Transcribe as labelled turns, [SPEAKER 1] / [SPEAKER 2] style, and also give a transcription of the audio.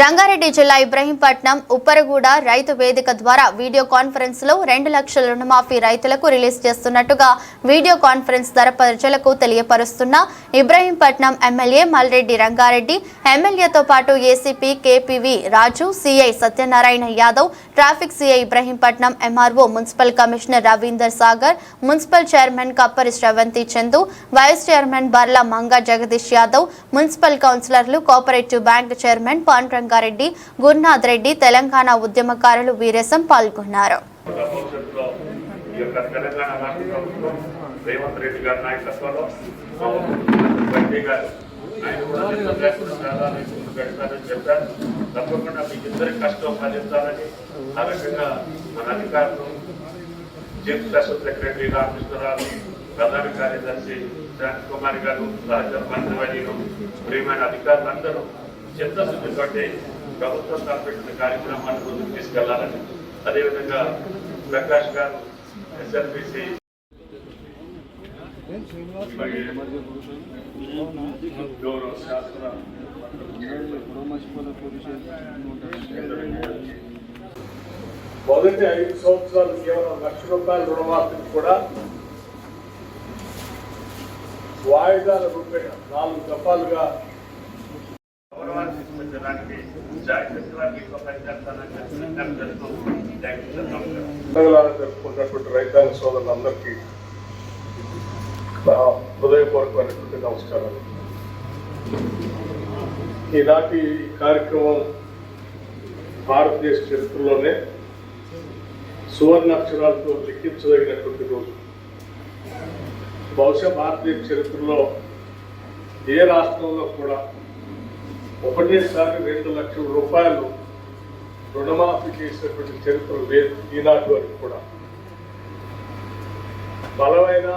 [SPEAKER 1] రంగారెడ్డి జిల్లా ఇబ్రహీంపట్నం ఉప్పరగూడ రైతు వేదిక ద్వారా వీడియో కాన్ఫరెన్స్లో రెండు లక్షల రుణమాఫీ రైతులకు రిలీజ్ చేస్తున్నట్టుగా వీడియో కాన్ఫరెన్స్ ధర ప్రజలకు తెలియపరుస్తున్న ఇబ్రహీంపట్నం ఎమ్మెల్యే మల్రెడ్డి రంగారెడ్డి ఎమ్మెల్యేతో పాటు ACP KPV Raju CI Satyanarayana Yadav traffic CI Ibrahimpatnam MRO municipal commissioner Ravinder Sagar municipal chairman Kappari Sravanthi Chandu vice chairman Barla Manga Jagadish Yadav municipal కౌన్సిలర్లు కోఆపరేటివ్ బ్యాంక్ చైర్మన్ పాన్ రంగారెడ్డి గురునాథ్ రెడ్డి తెలంగాణ ఉద్యమకారులు వీరేశం పాల్గొన్నారు.
[SPEAKER 2] రేవంత్ రెడ్డి గారి నాయకత్వంలో గారు ఆయన కూడా చెప్పారు తప్పకుండా మీకు ఇద్దరి కష్టం ఆ రకంగా మన అధికారులు చీఫ్ స్పెషల్ సెక్రటరీ రామకృష్ణరావు ప్రధాన కార్యదర్శి శాంత్ కుమార్ గారు సహచర మంత్రివర్యులు ప్రియమైన అధికారులందరూ చిత్తశుద్ధితోటి ప్రభుత్వం తలపెట్టిన కార్యక్రమాన్ని ముందుకు తీసుకెళ్ళాలని. అదేవిధంగా ప్రకాష్ గారు ఎస్ఎల్బిసి గౌరవ శాస్త్ర మొదటి ఐదు సంవత్సరాలు కేవలం లక్ష రూపాయల రుణమాఫీని కూడా వాయిదాల రూపేణ నాలుగు దఫాలుగా జరుపుకున్నటువంటి రైతాంగ సోదరులందరికీ నా హృదయపూర్వకమైనటువంటి నమస్కారాలు. ఈనాటి కార్యక్రమం భారతదేశ చరిత్రలోనే సువర్ణ అక్షరాలతో లిఖించదగినటువంటి రోజు. బహుశా భారతదేశ చరిత్రలో ఏ రాష్ట్రంలో కూడా ఒకటేసారి రెండు లక్షల రూపాయలు రుణమాఫీ చేసినటువంటి చరిత్ర లేదు ఈనాటి వరకు కూడా. బలమైన